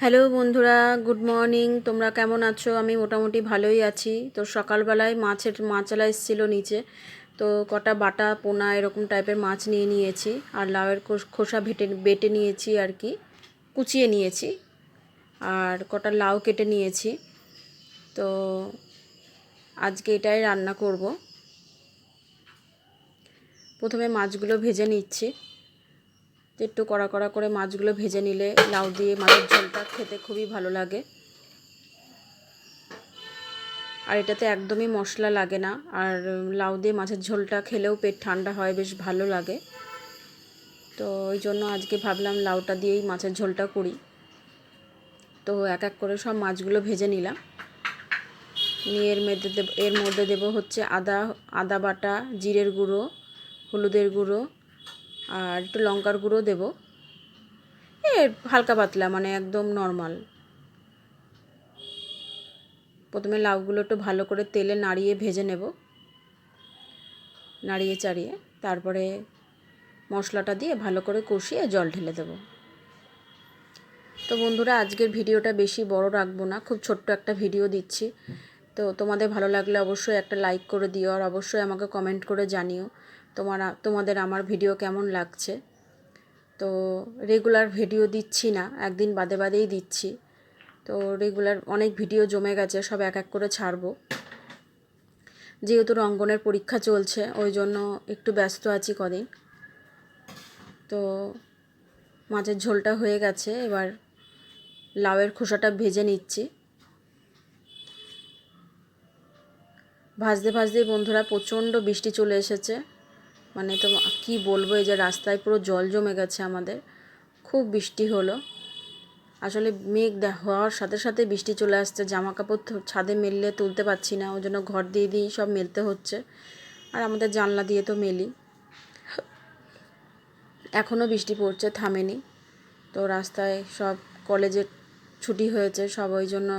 Hello বন্ধুরা, good morning. তোমরা কেমন আছো? আমি মোটামুটি ভালোই আছি। তো সকালবেলায় মাছের, মাছালা এসেছিল নিচে। তো কটা বাটা, পোনা এরকম টাইপের মাছ নিয়ে নিয়েছি। আর লাউয়ের খোস- ভেটে, বেটে নিয়েছি আর কি। কুচিয়ে নিয়েছি। আর কটা লাউ কেটে নিয়েছি। তো আজকে এটাই রান্না করব। প্রথমে মাছগুলো ভেজে নিচ্ছি। একটু কড়া কড়া করে মাছগুলো ভেজে নিলে লাউ দিয়ে মাছের ঝোলটা খেতে খুবই ভালো লাগে। আর এটাতে একদমই মশলা লাগে না, আর লাউ দিয়ে মাছের ঝোলটা খেলেও পেট ঠান্ডা হয়, বেশ ভালো লাগে। তো ওই জন্য আজকে ভাবলাম লাউটা দিয়েই মাছের ঝোলটা করি। তো এক এক করে সব মাছগুলো ভেজে নিলাম। নিয়ে এর মধ্যে এর মধ্যে দেবো হচ্ছে আদা আদা বাটা, জিরের গুঁড়ো, হলুদের গুঁড়ো আর একটু লঙ্কার গুঁড়ো দেবো। এ, হালকা পাতলা মানে একদম নর্মাল। প্রথমে লাউগুলো একটু ভালো করে তেলে নাড়িয়ে ভেজে নেব। নাড়িয়ে চাড়িয়ে, তারপরে মশলাটা দিয়ে ভালো করে কষিয়ে জল ঢেলে দেবো। তো বন্ধুরা, আজকের ভিডিওটা বেশি বড় রাখব না, খুব ছোট্ট একটা ভিডিও দিচ্ছি। তো তোমাদের ভালো লাগলে অবশ্যই একটা লাইক করে দিও, আর অবশ্যই আমাকে কমেন্ট করে জানিও। তোমার, তোমাদের আমার ভিডিও কেমন লাগছে? তো রেগুলার ভিডিও দিচ্ছি না, একদিন বাদে বাদেই দিচ্ছি। তো রেগুলার অনেক ভিডিও জমে গেছে, সব এক এক করে ছাড়বো। যেহেতু রঙ্গনের পরীক্ষা চলছে, ওই জন্য একটু ব্যস্ত আছি কদিন। তো মাছের ঝোলটা হয়ে গেছে, এবার লাউয়ের খোসাটা ভেজে নিচ্ছি। ভাজতে ভাজতে বন্ধুরা প্রচণ্ড বৃষ্টি চলে এসেছে। মানে তো কি বলব, এই যে রাস্তায় পুরো জল জমে গেছে আমাদের। খুব বৃষ্টি হলো। আসলে মেঘ হওয়ার সাথে সাথে বৃষ্টি চলে আসছে জামা কাপড় ছাদে মেললে তুলতে পারছি না, ওই জন্য ঘর দিয়ে দিয়েই সব মেলতে হচ্ছে। আর আমাদের জানলা দিয়ে তো মেলি। এখনও বৃষ্টি পড়ছে, থামেনি। তো রাস্তায় সব কলেজের ছুটি হয়েছে, সব ওই জন্য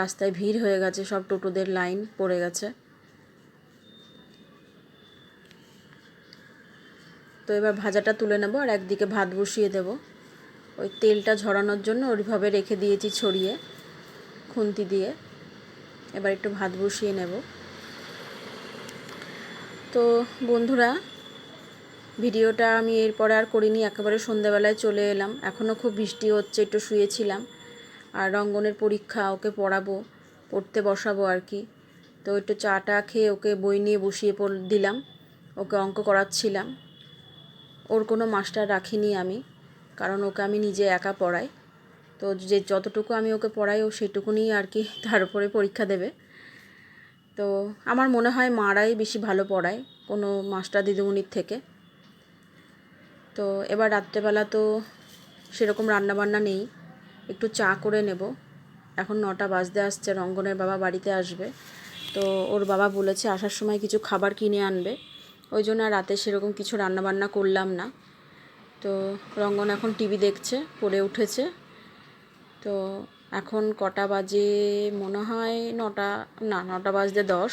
রাস্তায় ভিড় হয়ে গেছে, সব টোটোদের লাইন পড়ে গেছে। তো এবার ভাজাটা তুলে নেব আর একদিকে ভাত বসিয়ে দেব। ওই তেলটা ঝরানোর জন্য ওইভাবে রেখে দিয়েছি ছড়িয়ে, খুন্তি দিয়ে। এবার একটু ভাত বসিয়ে নেব। তো বন্ধুরা, ভিডিওটা আমি এরপরে আর করিনি, একেবারে সন্ধ্যাবেলায় চলে এলাম। এখনও খুব বৃষ্টি হচ্ছে, একটু শুয়েছিলাম। আর রঙ্গনের পরীক্ষা, ওকে পড়াবো, পড়তে বসাবো আর কি। তো একটু চাটা খেয়ে ওকে বই নিয়ে বসিয়ে দিলাম। ওকে অঙ্ক করাচ্ছিলাম। ওর কোনো মাস্টার রাখিনি আমি, কারণ ওকে আমি নিজে একা পড়াই। তো যে যতটুকু আমি ওকে পড়াই, ও সেটুকুনি আর কি তার উপরে পরীক্ষা দেবে। তো আমার মনে হয় মারাই বেশি ভালো পড়ায় কোনো মাস্টার দিদিমণির থেকে। তো এবার রাত্রেবেলা তো সেরকম রান্নাবান্না নেই, একটু চা করে নেব। এখন নটা বাজতে আসছে, রঙ্গনের বাবা বাড়িতে আসবে। তো ওর বাবা বলেছে আসার সময় কিছু খাবার কিনে আনবে। ওই জন্য আর রাতে সেরকম কিছু রান্নাবান্না করলাম না। তো রঙ্গন এখন টিভি দেখছে, পড়ে উঠেছে। তো এখন কটা বাজে মনে হয় নটা, না, নটা বাজতে দশ।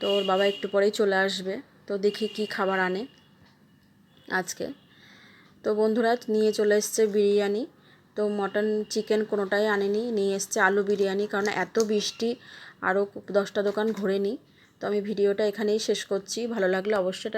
তো ওর বাবা একটু পরেই চলে আসবে। তো দেখি কি খাবার আনে আজকে। তো বন্ধুরা, নিয়ে চলে এসছে বিরিয়ানি। তো মটন, চিকেন কোনোটাই আনেনি, নিয়ে এসছে আলু বিরিয়ানি। কারণ এত বৃষ্টি আরও দশটা দোকান ঘোরেনি। তো আমি ভিডিওটা এখানেই শেষ করছি। ভালো লাগলে অবশ্যই